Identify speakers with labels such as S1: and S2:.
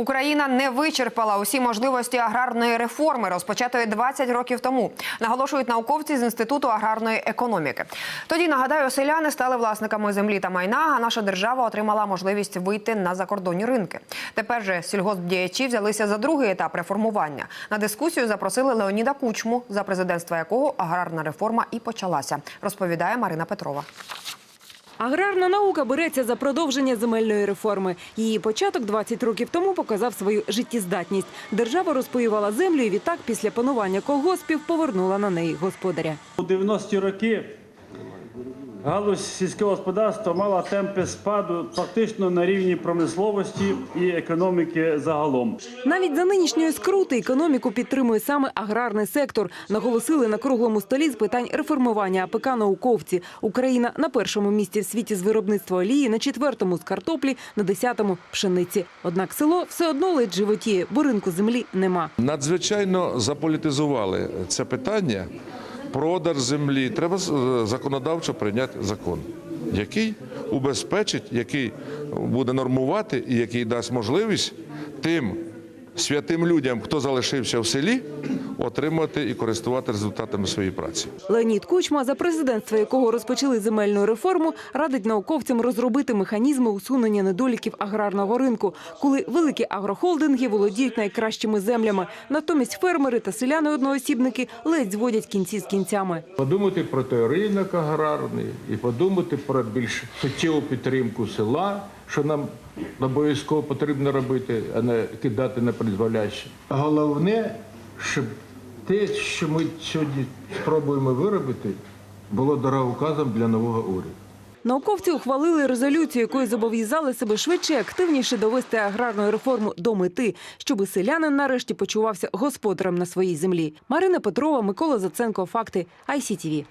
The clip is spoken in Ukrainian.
S1: Україна не вичерпала усі можливості аграрної реформи, розпочатої 20 років тому. Наголошують науковці з інституту аграрної економіки. Тоді нагадаю, селяни стали власниками землі та майна. А наша держава отримала можливість вийти на закордонні ринки. Тепер же сільгоспдіячі взялися за другий етап реформування. На дискусію запросили Леоніда Кучму, за президентства якого аграрна реформа і почалася. Розповідає Марина Петрова.
S2: Аграрна наука береться за продовження земельної реформи. Її початок 20 років тому показав свою життєздатність. Держава розпоювала землю і відтак після панування колгоспів повернула на неї господаря.
S3: У 90-ті роки галузь сільського господарства мала темпи спаду фактично на рівні промисловості і економіки загалом.
S2: Навіть за нинішньої скрути економіку підтримує саме аграрний сектор. Наголосили на круглому столі з питань реформування АПК науковці. Україна на першому місці в світі з виробництва олії, на четвертому з картоплі, на десятому пшениці. Однак село все одно ледь животіє, бо ринку землі нема.
S4: Надзвичайно заполітизували це питання. Продаж землі. Треба е, законодавчо прийняти закон, який убезпечить, який буде нормувати і який дасть можливість тим святим людям, хто залишився в селі, отримати і користувати результатами своєї праці.
S2: Леонід Кучма, за президентства якого розпочали земельну реформу, радить науковцям розробити механізми усунення недоліків аграрного ринку, коли великі агрохолдинги володіють найкращими землями. Натомість фермери та селяни-одноосібники ледь зводять кінці з кінцями.
S5: Подумати про той ринок аграрний і подумати про більш суттєву підтримку села, що нам обов'язково потрібно робити, а не кидати на призволяще. Головне, щоб те, що ми сьогодні спробуємо виробити, було дороговказом для нового уряду.
S2: Науковці ухвалили резолюцію, якою зобов'язали себе швидше і активніше довести аграрну реформу до мети, щоби селянин нарешті почувався господарем на своїй землі. Марина Петрова, Микола Заценко. Факти ICTV.